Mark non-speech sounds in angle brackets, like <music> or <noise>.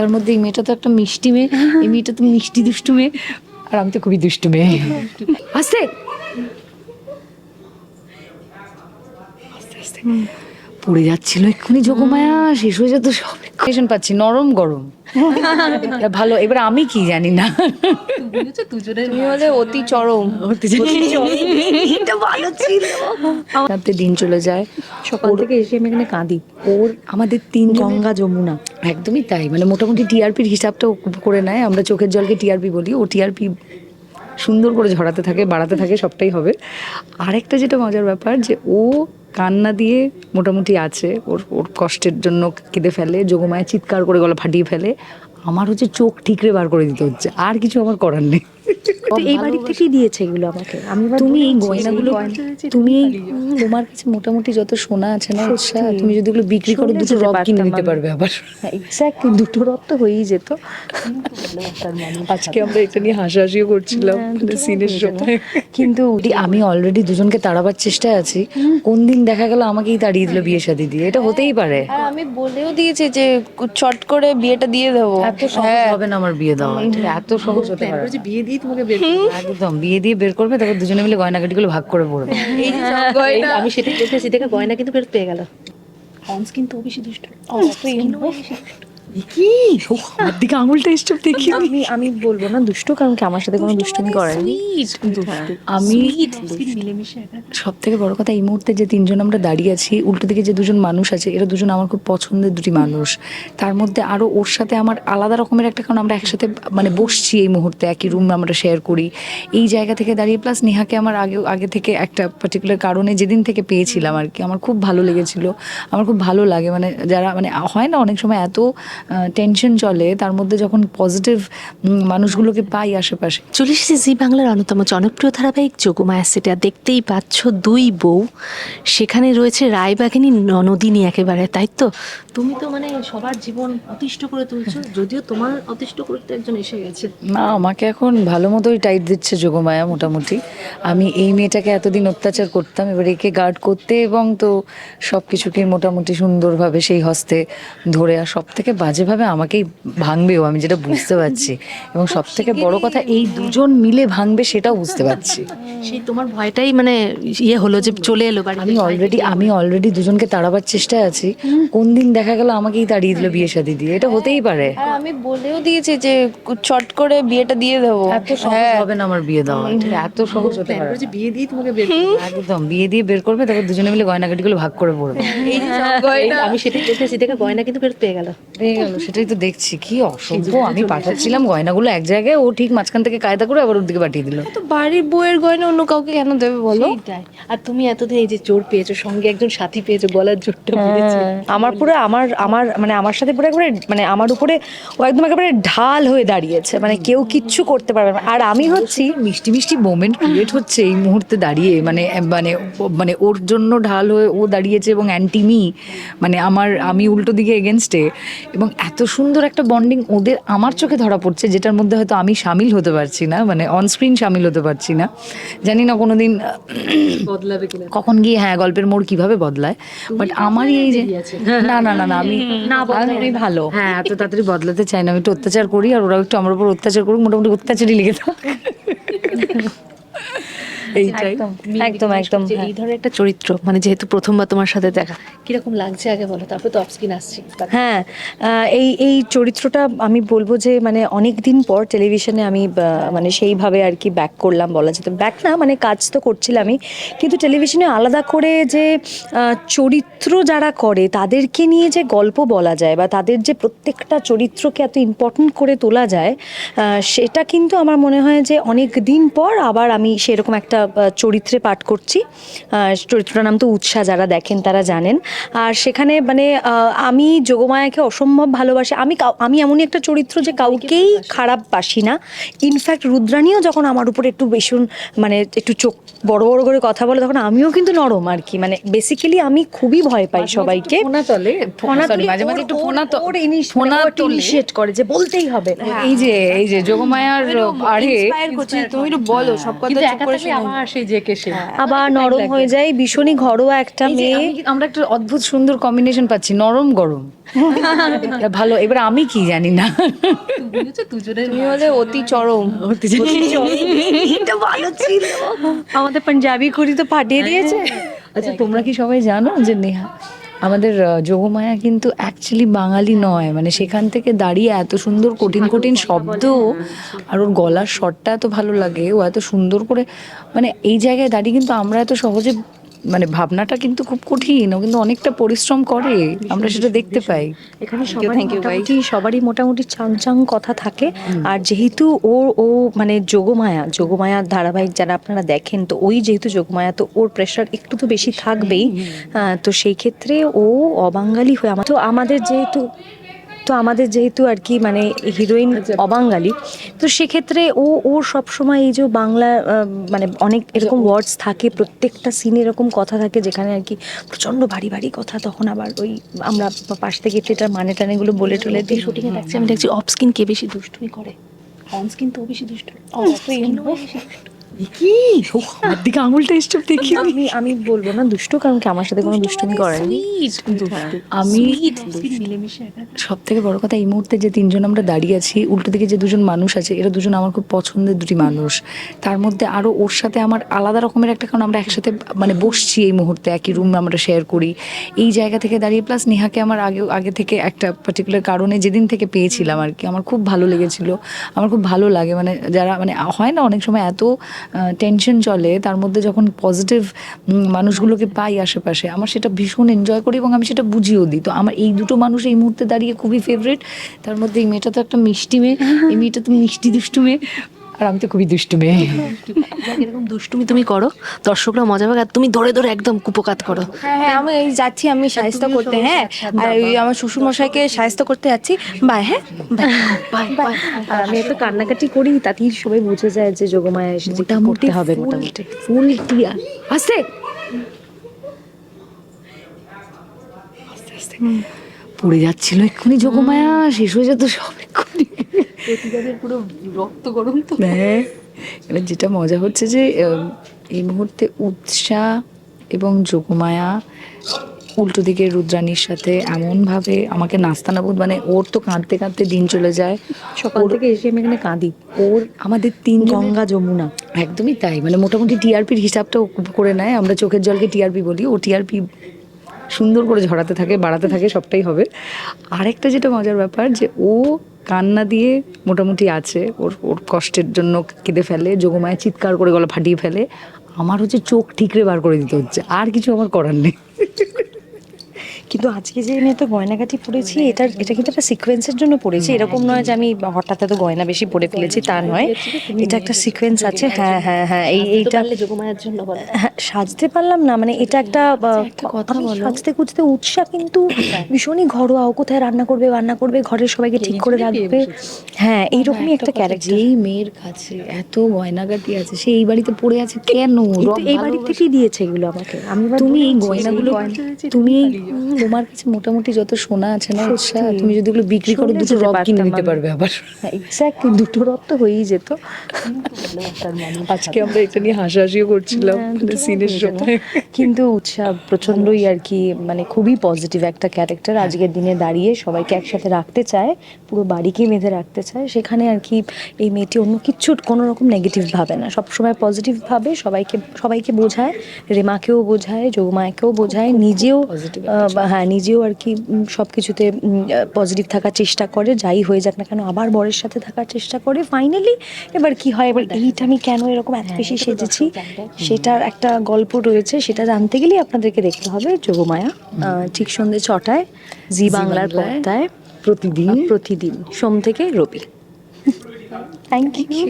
তার মধ্যে এই মেয়েটা তো একটা মিষ্টি মেয়ে। এই মেয়েটা তো মিষ্টি, দুষ্টু মেয়ে। আর আমি তো খুবই দুষ্টু মেয়ে। আস্তে। আস্তে আস্তে। পড়ে যাচ্ছিল এক্ষুনি যোগমায়া শেষ হয়ে যেত সব। পাচ্ছি নরম গরম। ভালো। এবার আমি কি জানি না। তুমি হলে অতি চরম। এটা ভালো ছিল। রাতে দিন চলে যায়। সকাল থেকে এসে আমি এখানে কাঁদি। ওর আমাদের তিন গঙ্গা যমুনা। একদমই তাই। মানে মোটামুটি টিআরপির হিসাবটা করে নেয়। আমরা চোখের জলকে টিআরপি বলি। ও টিআরপি সুন্দর করে ঝরাতে থাকে বাড়াতে থাকে সবটাই হবে। আরেকটা যেটা মজার ব্যাপার যে ও কান্না দিয়ে মোটামুটি আছে, ওর ওর কষ্টের জন্য কেঁদে ফেলে যোগমায় চিৎকার করে গলা ফাটিয়ে ফেলে আমার হচ্ছে চোখ ঠিকরে বার করে দিতে হচ্ছে, আর কিছু আমার করার নেই। এই বাড়ি থেকেই দিয়েছে এগুলো আমাকে। আমি তুমি এই গয়নাগুলো তুমি তোমার কাছে মোটামুটি যত সোনা আছে না উৎসাহ তুমি যদি ওগুলো বিক্রি করো দুটো রব কিনে নিতে পারবে আবার। হ্যাঁ এক্স্যাক্টলি দুটো তো হয়েই যেত। আজকে আমরা এটা নিয়ে হাসাহাসিও করছিলাম হ্যাঁ, মানে সিনের সময়। কিন্তু আমি অলরেডি দুজনকে তাড়াবার চেষ্টায় আছি। কোন দিন দেখা গেল আমাকেই তাড়িয়ে দিল বিয়ে শাদী দিয়ে। এটা হতেই পারে। আর আমি বলেও দিয়েছি যে চট করে বিয়েটা দিয়ে দেবো। এত সহজ হবে না আমার বিয়ে দেওয়া। এত সহজ হতে পারে বিয়ে দিয়ে তোমাকে বের একদম বিয়ে দিয়ে বের করবে তারপর দুজনে মিলে গয়নাগাটিগুলো ভাগ করে পড়বে। এই যে গয়না। আমি সেটা দেখেছি দেখে গয়না কিন্তু বের পেয়ে গেল। অংশ কিন্তু বেশি দুষ্ট। কি? আমার দিকে আঙুলটা এসব দেখি আমি আমি বলব না দুষ্ট কারণ কি আমার সাথে কোনো দুষ্টুমি করেনি। আমি মিলেমিশে সব থেকে। বড় কথা এই মুহূর্তে যে তিনজন আমরা দাঁড়িয়ে আছি উল্টো দিকে যে দুজন মানুষ আছে এরা দুজন আমার খুব পছন্দের দুটি মানুষ। তার মধ্যে আরও ওর সাথে আমার আলাদা রকমের একটা কারণ আমরা একসাথে মানে বসছি এই মুহূর্তে একই রুম আমরা শেয়ার করি। এই জায়গা থেকে দাঁড়িয়ে প্লাস নেহাকে আমার আগে আগে থেকে একটা পার্টিকুলার কারণে যেদিন থেকে পেয়েছিলাম আর কি আমার খুব ভালো লেগেছিল। আমার খুব ভালো লাগে মানে যারা মানে হয় না অনেক সময় এত টেনশন চলে তার মধ্যে যখন পজিটিভ মানুষগুলোকে পাই আশেপাশে। চলে এসেছে জি বাংলার অন্যতম জনপ্রিয় ধারাবাহিক যোগমায়া সেটা দেখতেই পাচ্ছ দুই বউ। সেখানে রয়েছে রায়বাগিনী ননদিনী একেবারে তাই তো? তুমি তো মানে সবার জীবন অতিষ্ঠ করে তুলছো যদিও তোমার অতিষ্ঠ করতে একজন এসে গেছে। না আমাকে এখন ভালো মতোই টাইট দিচ্ছে যোগমায়া মোটামুটি। আমি এই মেয়েটাকে এতদিন অত্যাচার করতাম এবার একে গার্ড করতে এবং তো সব কিছুকে মোটামুটি সুন্দরভাবে সেই হস্তে ধরে আর সব থেকে বাজেভাবে আমাকেই ভাঙবেও আমি যেটা বুঝতে পারছি। এবং সব থেকে বড় কথা এই দুজন মিলে ভাঙবে সেটাও বুঝতে পারছি। সেই তোমার ভয়টাই মানে ইয়ে হলো যে চলে এলো বাড়ি আমি অলরেডি আমি অলরেডি দুজনকে তাড়াবার চেষ্টায় আছি। কোন দিন দেখা গেল আমাকেই তাড়িয়ে দিল বিয়ে শাদী দিয়ে। এটা হতেই পারে। আমি বলেও দিয়েছি যে চট করে বিয়েটা দিয়ে দেবো। এত সহজ হবে না আমার বিয়ে দেওয়া। এত সহজ হতে পারে বিয়ে দিয়ে তোমাকে বের একদম বিয়ে দিয়ে বের করবে তারপর দুজনে মিলে গয়নাগাটিগুলো ভাগ করে পড়বে। এই যে আমি সেটাই দেখেছি দেখে গয়না কিন্তু ফেরত পেয়ে গেল। পেয়ে গেল সেটাই তো দেখছি। কি অসভ্য আমি পাঠাচ্ছিলাম গয়নাগুলো এক জায়গায় ও ঠিক মাঝখান থেকে কায়দা করে আবার ওর দিকে পাঠিয়ে দিল। তো বাড়ির বউয়ের গয়না অন্য কাউকে কেন দেবে বলো? আর তুমি এতদিন এই যে জোর পেয়েছ সঙ্গে একজন সাথী পেয়েছ গলার জোরটা আমার পুরো আমার আমার মানে আমার সাথে পুরো একবারে মানে আমার উপরে ও একদম একেবারে ঢাল হয়ে দাঁড়িয়েছে। মানে কেউ কিচ্ছু করতে পারবে না। আর আমি হচ্ছি মিষ্টি মিষ্টি মোমেন্ট ক্রিয়েট হচ্ছে এই মুহূর্তে দাঁড়িয়ে। মানে মানে মানে ওর জন্য ঢাল হয়ে ও দাঁড়িয়েছে এবং অ্যান্টি মি মানে আমার আমি উল্টো দিকে এগেনস্টে এবং এত সুন্দর একটা বন্ডিং ওদের আমার চোখে ধরা পড়ছে যেটার মধ্যে হয়তো আমি সামিল হতে পারছি না মানে অনস্ক্রিন সামিল হতে পারছি না। জানি না কোনোদিন বদলাবে কখন গিয়ে হ্যাঁ গল্পের মোড় কীভাবে বদলায় বাট আমারই এই যে না না না না আমি <laughs> না বদলানোই ভালো। হ্যাঁ এত তাড়াতাড়ি বদলাতে চাই না আমি একটু অত্যাচার করি আর ওরা একটু আমার উপর অত্যাচার করুক মোটামুটি অত্যাচারই লেগে থাক। <laughs> এইটাই একদম একদম এই ধরনের একটা চরিত্র মানে যেহেতু প্রথমবার তোমার সাথে দেখা কীরকম লাগছে আগে বলো তারপর তো অফস্ক্রিন আসছি। হ্যাঁ এই এই চরিত্রটা আমি বলব যে মানে অনেক দিন পর টেলিভিশনে আমি মানে সেইভাবে আর কি ব্যাক করলাম বলা যেত ব্যাক না মানে কাজ তো করছিলামই কিন্তু টেলিভিশনে আলাদা করে যে চরিত্র যারা করে তাদেরকে নিয়ে যে গল্প বলা যায় বা তাদের যে প্রত্যেকটা চরিত্রকে এত ইম্পর্টেন্ট করে তোলা যায় আহ, সেটা কিন্তু আমার মনে হয় যে অনেক দিন পর আবার আমি সেরকম একটা চরিত্রে পাঠ করছি। চরিত্রটার নাম তো উৎসাহ যারা দেখেন তারা জানেন। আর সেখানে মানে আমি যোগমায়াকে অসম্ভব ভালোবাসি। আমি আমি এমনই একটা চরিত্র যে কাউকেই খারাপ বাসি না। ইনফ্যাক্ট রুদ্রাণীও যখন আমার উপরে একটু ভীষণ মানে একটু চোখ বড় বড় করে কথা বলে তখন আমিও কিন্তু নরম আর কি। মানে বেসিক্যালি আমি খুবই ভয় পাই সবাইকে। একটু একটু করে যে বলতেই হবে। এই যে এই যে যোগমায়ার আরে তুমি বলো সব কথা শোনা আবার সেই যে সে। আবার নরম হয়ে যায় ভীষণই ঘরোয়া একটা মেয়ে। আমরা একটা অদ্ভুত সুন্দর কম্বিনেশন পাচ্ছি নরম গরম। ভালো। এবার আমি কি জানি না। তুমি হলে অতি চরম। এটা ভালো ছিল। আমাদের পাঞ্জাবি করি তো পাঠিয়ে দিয়েছে। আচ্ছা তোমরা কি সবাই জানো যে নেহা আমাদের যোগমায়া কিন্তু অ্যাকচুয়ালি বাঙালি নয়। মানে সেখান থেকে দাঁড়িয়ে এত সুন্দর কঠিন কঠিন শব্দ আর ওর গলার স্বরটা এত ভালো লাগে। ও এত সুন্দর করে মানে এই জায়গায় দাঁড়িয়ে কিন্তু আমরা এত সহজে মানে ভাবনাটা কিন্তু খুব কঠিন ও কিন্তু অনেকটা পরিশ্রম করে আমরা সেটা দেখতে পাই। এখানে সবারই মোটামুটি সবারই মোটামুটি চাং চাং কথা থাকে। আর যেহেতু ও ও মানে যোগমায়া যোগমায়া ধারাবাহিক যারা আপনারা দেখেন তো ওই যেহেতু যোগমায়া তো ওর প্রেশার একটু তো বেশি থাকবেই। তো সেই ক্ষেত্রে ও অবাঙালি হয়ে আমার তো আমাদের যেহেতু তো আমাদের যেহেতু আর কি মানে হিরোইন অবাঙালি তো সেক্ষেত্রে ও ওর সবসময় এই যে বাংলা মানে অনেক এরকম ওয়ার্ডস থাকে প্রত্যেকটা সিনে এরকম কথা থাকে যেখানে আর কি প্রচণ্ড ভারী ভারী কথা তখন আবার ওই আমরা পাশ থেকে এটার মানে টানেগুলো বলে টলে দিয়ে শুটিং এ দেখছি আমি দেখছি অফ স্কিন কে বেশি দুষ্টুমি করে? অন স্কিন তো বেশি দুষ্ট। কি আমার দিকে আঙুলটা স্টপ দেখি। আমি আমি বলব না দুষ্ট কারণ কি আমার সাথে কোনো দুষ্টুমি করেনি? আমি সব থেকে। বড় কথা এই মুহূর্তে যে তিনজন আমরা দাঁড়িয়ে আছি উল্টো দিকে যে দুজন মানুষ আছে এরা দুজন আমার খুব পছন্দের দুটি মানুষ। তার মধ্যে আরও ওর সাথে আমার আলাদা রকমের একটা কারণ আমরা একসাথে মানে বসছি এই মুহূর্তে একই রুম আমরা শেয়ার করি। এই জায়গা থেকে দাঁড়িয়ে প্লাস নেহাকে আমার আগে আগে থেকে একটা পার্টিকুলার কারণে যেদিন থেকে পেয়েছিলাম আর কি আমার খুব ভালো লেগেছিল। আমার খুব ভালো লাগে মানে যারা মানে হয় না অনেক সময় এত টেনশন চলে, তার মধ্যে যখন পজিটিভ মানুষগুলোকে পাই আশেপাশে, আমার সেটা ভীষণ এনজয় করি এবং আমি সেটা বুঝিয়েও দিই। তো আমার এই দুটো মানুষ এই মুহূর্তে দাঁড়িয়ে খুবই ফেভারিট তার মধ্যে এই মেয়েটা তো একটা মিষ্টি মেয়ে, এই মেয়েটা তো মিষ্টি দুষ্টু মেয়ে। আর আমি তো খুবই দুষ্টু মেয়ে। এরকম দুষ্টুমি তুমি করো। দর্শকরা মজা পাবে আর তুমি ধরে ধরে একদম কুপকাত করো। হ্যাঁ হ্যাঁ আমি এই যাচ্ছি আমি সাহিত্য করতে হ্যাঁ। আর ওই আমার শ্বশুর মশাইকে সাহিত্য করতে যাচ্ছি। বাই হ্যাঁ আর আমি একটা কান্নাকাটি করি তাতেই সবাই বুঝে যায় যে যোগমায়া এসেছে যেটা করতে হবে মোটামুটি। ফুল টিয়া। আস্তে আস্তে আস্তে। পড়ে যাচ্ছিল এক্ষুনি যোগমায়া শেষ হয়ে যেত সব এক্ষুনি। পুরো রক্ত গরম তো। হ্যাঁ এবার যেটা মজা হচ্ছে যে এই মুহূর্তে উৎসাহ এবং যোগমায়া উল্টো দিকে রুদ্রাণীর সাথে এমনভাবে আমাকে নাস্তানাবুদ মানে ওর তো কাঁদতে কাঁদতে দিন চলে যায়। সকাল থেকে এসে আমি এখানে কাঁদি। ওর আমাদের তিন গঙ্গা যমুনা। একদমই তাই মানে মোটামুটি টিআরপির হিসাবটা করে নেয় আমরা চোখের জলকে টিআরপি বলি ও টিআরপি সুন্দর করে ঝরাতে থাকে, বাড়াতে থাকে, সবটাই হবে। আরেকটা যেটা মজার ব্যাপার যে ও কান্না দিয়ে মোটামুটি আছে, ওর ওর কষ্টের জন্য কেঁদে ফেলে যোগমায় চিৎকার করে গলা ফাটিয়ে ফেলে। আমার হচ্ছে চোখ ঠিকরে বার করে দিতে হচ্ছে, আর কিছু আমার করার নেই। কিন্তু আজকে যে আমি এত গয়নাগাটি পরেছি এটা এটা কিন্তু একটা সিকোয়েন্সের জন্য পরেছি এরকম নয় যে আমি হঠাৎ এত গয়না বেশি পরে ফেলেছি তা নয়। এটা একটা সিকোয়েন্স আছে। হ্যাঁ হ্যাঁ হ্যাঁ এই এইটা হ্যাঁ, সাজতে পারলাম না। মানে এটা একটা কথা সাজতে কুচতে উৎসাহ কিন্তু ভীষণই ঘরোয়া। ও কোথায় রান্না করবে রান্না করবে ঘরের সবাইকে ঠিক করে রাখবে। হ্যাঁ এইরকমই একটা ক্যারেক্টার এই মেয়ের কাছে এত গয়নাগাটি আছে সে এই বাড়িতে পড়ে আছে কেন? এই বাড়ি থেকেই দিয়েছে এগুলো আমাকে। আমি তুমি এই গয়নাগুলো তুমি তোমার কাছে মোটামুটি যত সোনা আছে না উৎসাহ তুমি যদি ওগুলো বিক্রি করো দুটো রব কিনে পারতাম নিতে পারবে আবার। <laughs> এক্স্যাক্টলি দুটো রথ তো হয়েই যেত। আজকে আমরা এটা নিয়ে হাসাহাসিও করছিলাম হ্যাঁ, মানে সিনের সময়। কিন্তু উৎসাহ প্রচন্ডই আর কি মানে খুবই পজিটিভ একটা ক্যারেক্টার আজকের দিনে দাঁড়িয়ে সবাইকে একসাথে রাখতে চায় পুরো বাড়িকে বেঁধে রাখতে চায়। সেখানে আর কি এই মেয়েটি অন্য কিচ্ছু কোনো রকম নেগেটিভ ভাবে না। সবসময় পজিটিভ ভাবে সবাইকে সবাইকে বোঝায় রেমাকেও বোঝায় যোগমায়াকেও বোঝায় নিজেও হ্যাঁ নিজেও আর কি সব কিছুতে পজিটিভ থাকার চেষ্টা করে যাই হয়ে যাক না কেন আবার বরের সাথে থাকার চেষ্টা করে ফাইনালি এবার কি হয় এবার এইটা আমি কেন এরকম এত বেশি সেজেছি সেটার একটা গল্প রয়েছে সেটা জানতে গেলেই আপনাদেরকে দেখতে হবে যোগমায়া ঠিক সন্ধ্যে ছটায় জি বাংলার পর্দায় প্রতিদিন। প্রতিদিন সোম থেকে রবি। Thank you